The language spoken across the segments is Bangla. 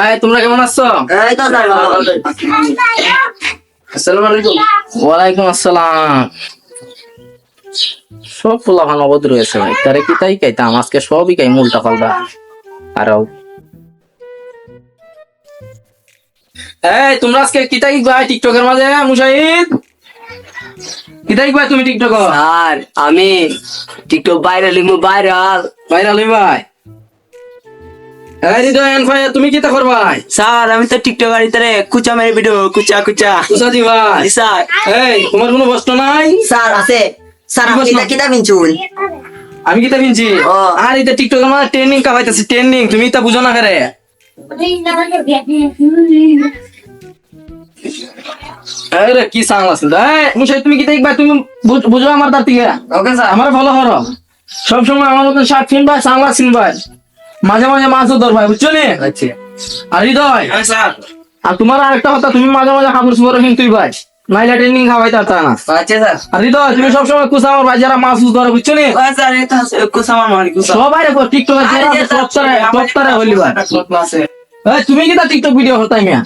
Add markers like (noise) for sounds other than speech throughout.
এই তোমরা কেমন আছো? এই তো আসসালামু আলাইকুম। ওয়ালাইকুম আসসালাম। সব ফুলা ভালো অবদ রয়েছে ভাই। তারে কি তাই খাইতাম? আজকে সবই আরও। এই তোমরা আজকে কি তাই ভাই টিকটকের মাঝে মুশাহিদ কি তাই ভাই তুমি টিকটক? স্যার আমি টিকটক ভাইরাল লিখব ভাইরাল ভাইরাল ভাই তুমি কি তা করবাই স্যার আমি তো টিকটক আর ভিতরে কুচা মেরে ভিডিও কুচা কুচা। স্যার। এই তোমার কোনো নাই? স্যার আছে। স্যার কিতা আমি কি তা আর এটা টিকটকের মাঝে ট্রেন্ডিং কাবাইতেছে ট্রেন্ডিং তুমি তা বুঝো না করে? আরে কি সাং আছে এই মুশাই তুমি কি দেখবা তুমি বুঝ- আমার দাঁত থেকে। Okay sir. আমার ভালো করো সব সময় আমার মতন শার্ট কিনবা সাংলা কিনবা মাঝে মাঝে মাছও ধরবা বুঝছ নি? আচ্ছা। আর হৃদয়। স্যার। আর তোমার আরেকটা কথা তুমি মাঝে মাঝে কাপড় সুপড় কিনতেই পাই নাইলে ট্রেনিং খাওয়াই তার তা না। আচ্ছা আর হৃদয় তুমি সবসময় কুসা আমার ভাই যারা মাছ ধরে বুঝছ নি? স্যার এটা কুচা আমার মারি কুচা সবাই রেখো টিকটকে হইলি ভাই। তুমি কি তা টিকটক ভিডিও হতাই মিয়া?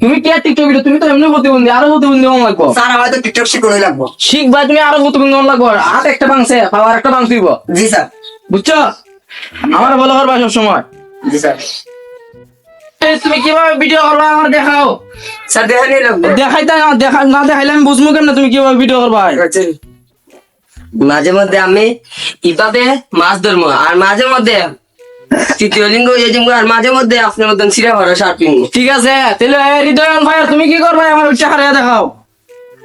তুমি কি আর টিকটক ভিডিও তুমি তো এমনি প্রতিবন্ধী আরও প্রতিবন্ধী হন লাগবো। স্যার আমার তো টিকটক শিখুনই লাগবো। শিখ ভাই তুমি আরও প্রতিবন্ধী হন লাগবো। হাত একটা ভাঙছে পাওয়ার একটা ভাঙ দিব। জি স্যার। বুঝছ? আমার ভালো করবা সব সময় জি স্যার। তুমি কীভাবে ভিডিও করবা আমার দেখাও। স্যার দেখানি লাগবো দেখাইতে না দেখা না দেখাইলে আমি বুঝব কেমনে তুমি কীভাবে ভিডিও করবা। আচ্ছা। মাঝে মধ্যে আমি ইভাবে মাছ ধরবো আর মাঝে মধ্যে তৃতীয় লিঙ্গ আর মাঝে মধ্যে আপনার মতন সিরা ভরা শার্ট ঠিক আছে তাহলে এই, হৃদয়ন ভাই তুমি কি করবা? আমার উচ্চা হারিয়ে দেখাও।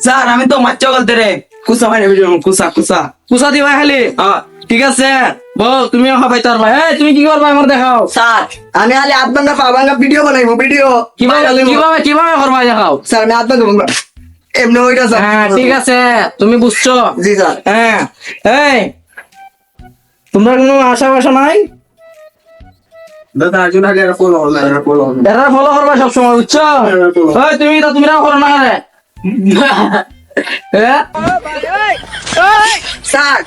স্যার আমি তো মাছ গলতে রে। কুচা মারি ভিডিও কুচা কুচা কুসা দিবা খালি? হ্যাঁ। ঠিক আছে। বল তুমি খাবাই তার ভাই এই, তুমি কি করবা আমার দেখাও? স্যার আমি খালি হাত ভাঙ্গা পা ভিডিও বানাইবো ভিডিও। কীভাবে কীভাবে কীভাবে করবা দেখাও? স্যার আমি এমনি ওইটা স্যার। হ্যাঁ ঠিক আছে তুমি বুঝছ? জি স্যার। হ্যাঁ এই তোমরা কোনো আশা বাসা নাই? দাদা আগে ফলো হবে এটা ফলো হবে এরা ফলো করবা সব সময় বুঝছ ওই তুমি তো তুমি করো না রে হ্যাঁ? (laughs) স্যার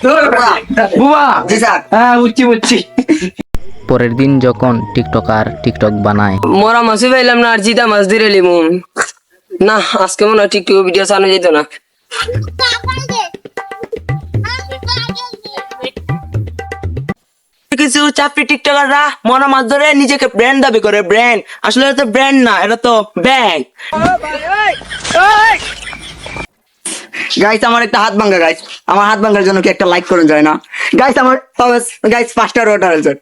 বুবা। জি স্যার। হ্যাঁ বুঝছি বুঝছি। পরের দিন যখন টিকটকার টিকটক বানায়। মরা মাছই পাইলাম না আর জিতা মাছ ধরে লিমু না আজকে মনে হয় টিকটক ভিডিও চালানো যেত না। কিছু চাপি টিকটকাররা মরা মাছ ধরে নিজেকে ব্র্যান্ড দাবি করে ব্র্যান্ড আসলে এটা তো ব্র্যান্ড না এটা তো ব্যাংক গাইস আমার একটা হাত ভাঙ্গা গাইস আমার হাত ভাঙ্গার জন্য কি একটা লাইক করুন যায় না? গাইস আমার গাইস পাঁচটা রোটার আছে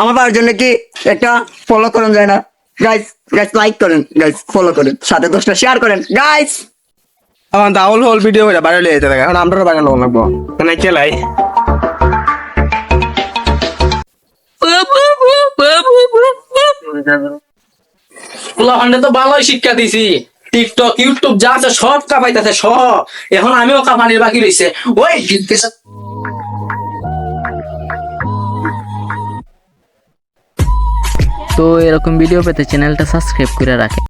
আমার পাওয়ার জন্য কি একটা ফলো করুন যায় না? গাইস গাইস লাইক করেন গাইস ফলো করেন সাথে দশটা শেয়ার করেন। গাইস আমার দাউল হল ভিডিও করে বাইরে লিয়ে যেতে থাকে এখন আমরা বাইরে লোক লাগবো মানে পোলাপান্ডে তো ভালোই শিক্ষা দিছি। টিকটক ইউটিউব যা আছে সব কাপাইতেছে সব এখন আমিও কাপানির বাকি রয়েছে ওই তো এরকম ভিডিও পেতে চ্যানেলটা সাবস্ক্রাইব করে রাখে।